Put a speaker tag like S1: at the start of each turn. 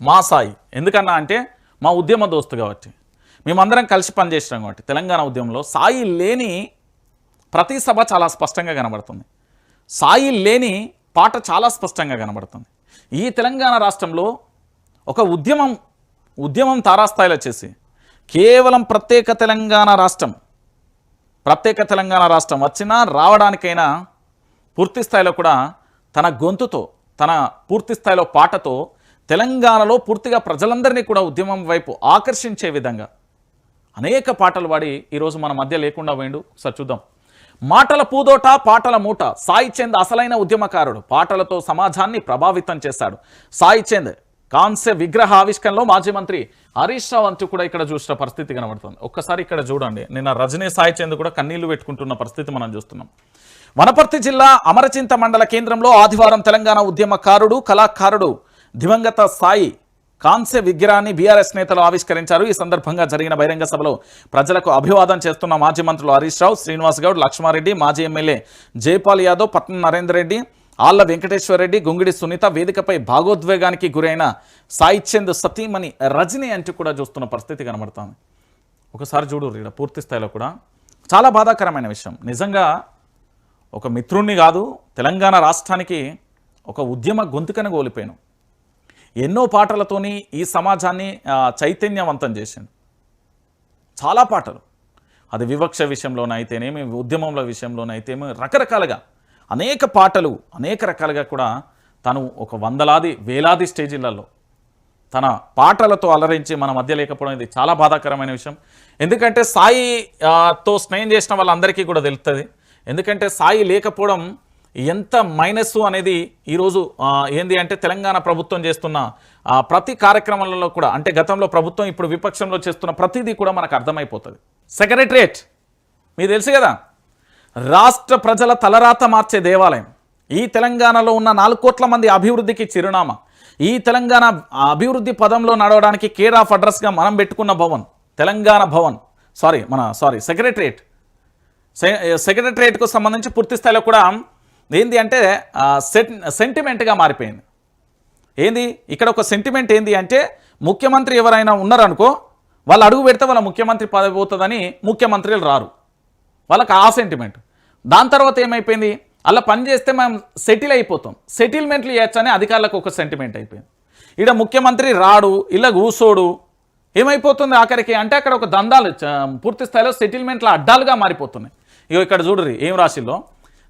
S1: మా సాయి. ఎందుకన్నా అంటే మా ఉద్యమ దోస్తు కాబట్టి. మేమందరం కలిసి పనిచేసినాం కాబట్టి. తెలంగాణ ఉద్యమంలో సాయి లేని ప్రతి సభ చాలా స్పష్టంగా కనబడుతుంది. సాయి లేని పాట చాలా స్పష్టంగా కనబడుతుంది. ఈ తెలంగాణ రాష్ట్రంలో ఒక ఉద్యమం ఉద్యమం తారాస్థాయిలో చేసి కేవలం ప్రత్యేక తెలంగాణ రాష్ట్రం ప్రత్యేక తెలంగాణ రాష్ట్రం వచ్చినా రావడానికైనా పూర్తి స్థాయిలో కూడా తన గొంతుతో తన పూర్తి స్థాయిలో పాటతో తెలంగాణలో పూర్తిగా ప్రజలందరినీ కూడా ఉద్యమం వైపు ఆకర్షించే విధంగా అనేక పాటలు పాడి ఈరోజు మన మధ్య లేకుండా పోయిండు. సార్ చూద్దాం. మాటల పూదోట పాటల మూట. సాయి చంద్ అసలైన ఉద్యమకారుడు. పాటలతో సమాజాన్ని ప్రభావితం చేశాడు. సాయి చంద్ కాంస్య విగ్రహ ఆవిష్కరణలో మాజీ మంత్రి హరీష్ రావు అంటూ కూడా ఇక్కడ చూసిన పరిస్థితి కనబడుతుంది. ఒక్కసారి ఇక్కడ చూడండి. నిన్న రజనీ సాయి చంద్ కూడా కన్నీళ్ళు పెట్టుకుంటున్న పరిస్థితి మనం చూస్తున్నాం. వనపర్తి జిల్లా అమరచింత మండల కేంద్రంలో ఆదివారం తెలంగాణ ఉద్యమకారుడు కళాకారుడు దివంగత సాయి కాంస్య విగ్రహాన్ని బీఆర్ఎస్ నేతలు ఆవిష్కరించారు. ఈ సందర్భంగా జరిగిన బహిరంగ సభలో ప్రజలకు అభివాదం చేస్తున్న మాజీ మంత్రులు హరీష్ రావు శ్రీనివాస్ గౌడ్ లక్ష్మారెడ్డి మాజీ ఎమ్మెల్యే జైపాల్ యాదవ్ పట్నం నరేందర్ రెడ్డి ఆళ్ళ వెంకటేశ్వర రెడ్డి గుంగిడి సునీత వేదికపై భాగోద్వేగానికి గురైన సాయిచంద్ సతీమణి రజని అంటూ కూడా చూస్తున్న పరిస్థితి కనబడుతుంది. ఒకసారి చూడు ఇక్కడ పూర్తి స్థాయిలో కూడా చాలా బాధాకరమైన విషయం. నిజంగా ఒక మిత్రుణ్ణి కాదు తెలంగాణ రాష్ట్రానికి ఒక ఉద్యమ గొంతుకని కోల్పోయాను. ఎన్నో పాటలతోని ఈ సమాజాన్ని చైతన్యవంతం చేసిండు చాలా పాటలు. అది వివక్ష విషయంలోనైతేనేమి ఉద్యమంల విషయంలోనైతేమి రకరకాలుగా అనేక పాటలు అనేక రకాలుగా కూడా తను ఒక వందలాది వేలాది స్టేజీలలో తన పాటలతో అలరించి మన మధ్య లేకపోవడం ఇది చాలా బాధాకరమైన విషయం. ఎందుకంటే సాయితో స్నేహం చేసిన వాళ్ళందరికీ కూడా తెలుస్తుంది ఎందుకంటే సాయి లేకపోవడం ఎంత మైనస్ అనేది ఈరోజు ఏంది అంటే తెలంగాణ ప్రభుత్వం చేస్తున్న ప్రతి కార్యక్రమాలలో కూడా అంటే గతంలో ప్రభుత్వం ఇప్పుడు విపక్షంలో చేస్తున్న ప్రతిదీ కూడా మనకు అర్థమైపోతుంది. సెక్రటరియట్ మీకు తెలుసు కదా? రాష్ట్ర ప్రజల తలరాత మార్చే దేవాలయం. ఈ తెలంగాణలో ఉన్న నాలుగు కోట్ల మంది అభివృద్ధికి చిరునామా. ఈ తెలంగాణ అభివృద్ధి పదంలో నడవడానికి కేర్ ఆఫ్ అడ్రస్గా మనం పెట్టుకున్న భవన్ తెలంగాణ భవన్. సారీ మన సారీ సెక్రటరియట్. సెక్రటరియట్కు సంబంధించి పూర్తి స్థాయిలో కూడా ఏంది అంటే సెట్ సెంటిమెంట్గా మారిపోయింది. ఏంది? ఇక్కడ ఒక సెంటిమెంట్ ఏంది అంటే ముఖ్యమంత్రి ఎవరైనా ఉన్నారనుకో వాళ్ళు అడుగు పెడితే వాళ్ళ ముఖ్యమంత్రి పదవి పోతుందని ముఖ్యమంత్రులు రారు. వాళ్ళకి ఆ సెంటిమెంట్ దాని తర్వాత ఏమైపోయింది? అలా పని చేస్తే మనం సెటిల్ అయిపోతాం. సెటిల్మెంట్లు చేయొచ్చని అధికారులకు ఒక సెంటిమెంట్ అయిపోయింది. ఇక్కడ ముఖ్యమంత్రి రాడు ఇలా కూసోడు ఏమైపోతుంది ఆఖరికి? అంటే అక్కడ ఒక దందాలు పూర్తి స్థాయిలో సెటిల్మెంట్ల అడ్డాలుగా మారిపోతున్నాయి. ఇగో ఇక్కడ చూడరు ఏం రాసిల్లో?